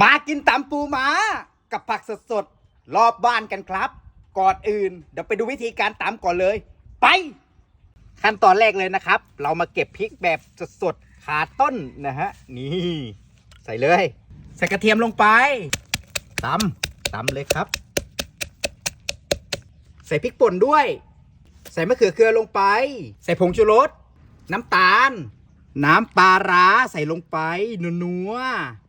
มากินตำปูม้ากับผักสดๆ รอบบ้านกันครับ ก่อนอื่น เดี๋ยวไปดูวิธีการตำก่อนเลย ไป ขั้นตอนแรกเลยนะครับ เรามาเก็บพริกแบบสดๆขาต้นนะฮะ นี่ ใส่เลย ใส่กระเทียมลงไปตำตำเลยครับ ใส่พริกป่นด้วย ใส่มะเขือเคืองลงไป ใส่ผงชูรสน้ำตาล น้ำปลาร้าใส่ลงไปนัวๆ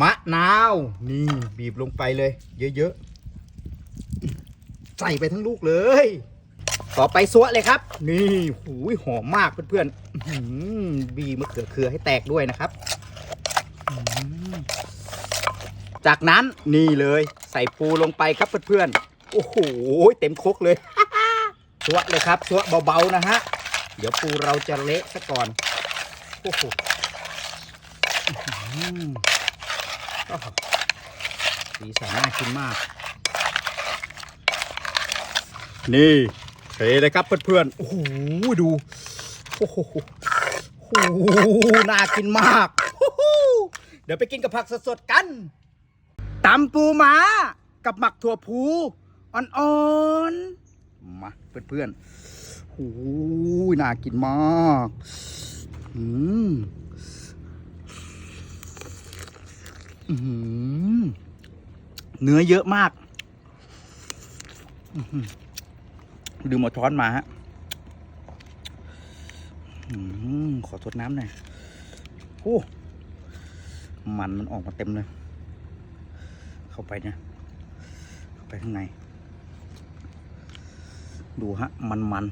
มะนาว นี่บีบลงไปเลย เยอะๆ ใส่ไปทั้งลูกเลย ต่อไปซัวเลยครับ นี่หูยหอมมากเพื่อนๆบีมะเขือเคือให้แตกด้วยนะครับ จากนั้นนี่เลย ใส่ปูลงไปครับเพื่อนๆ โอ้โหเต็มครกเลยซัวเลยครับซัวเบาๆนะฮะ เดี๋ยวปูเราจะเละซะก่อน โอ้โห สีสันน่ากินมาก นี่เทเลยครับเพื่อนๆโอ้โหดูโอ้โหโอ้โหน่ากินมาก เดี๋ยวไปกินกับผักสดๆกันตำปูม้ากับหมักถั่วพูอ่อนๆ มาเพื่อนๆโอ้โหน่ากินมาก อืมอื้อหือ เนื้อเยอะมากดื่มเอาช้อนมาฮะขอทดน้ำหน่อยโอ้มันมันออกมาเต็มเลย เข้าไปเนี่ยเข้าไปข้างใน ดูฮะ มันมัน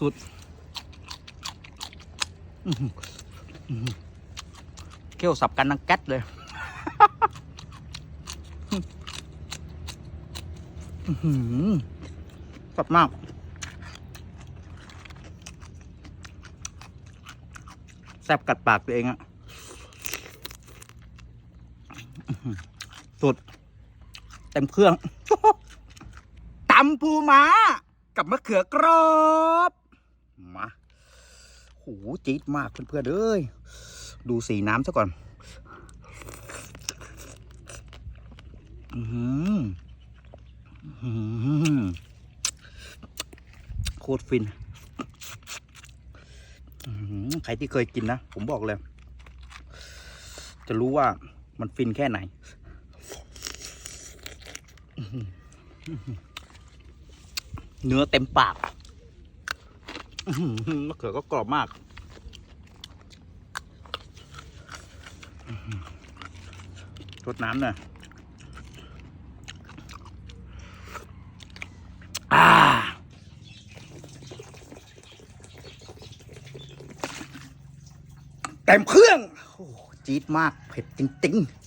สุด เขี้ยวสับกันนังแก๊สเลยสับมาก แซ่บกัดปากตัวเองอะสุด เต็มเครื่องตำปูม้า กับมะเขือกรอบ มา โหจี๊ดมากเพื่อนๆเอ้ยดูสีน้ำซะก่อน อื้อหืออื้อหือโคตรฟินใครที่เคยกินนะ ผมบอกเลย จะรู้ว่ามันฟินแค่ไหน เนื้อเต็มปาก มะเขือก็กรอบมากอื้อหือรดน้ำหน่อยอ่าเต็มเครื่อง โอ้จี๊ดมาก เผ็ดจริง ๆ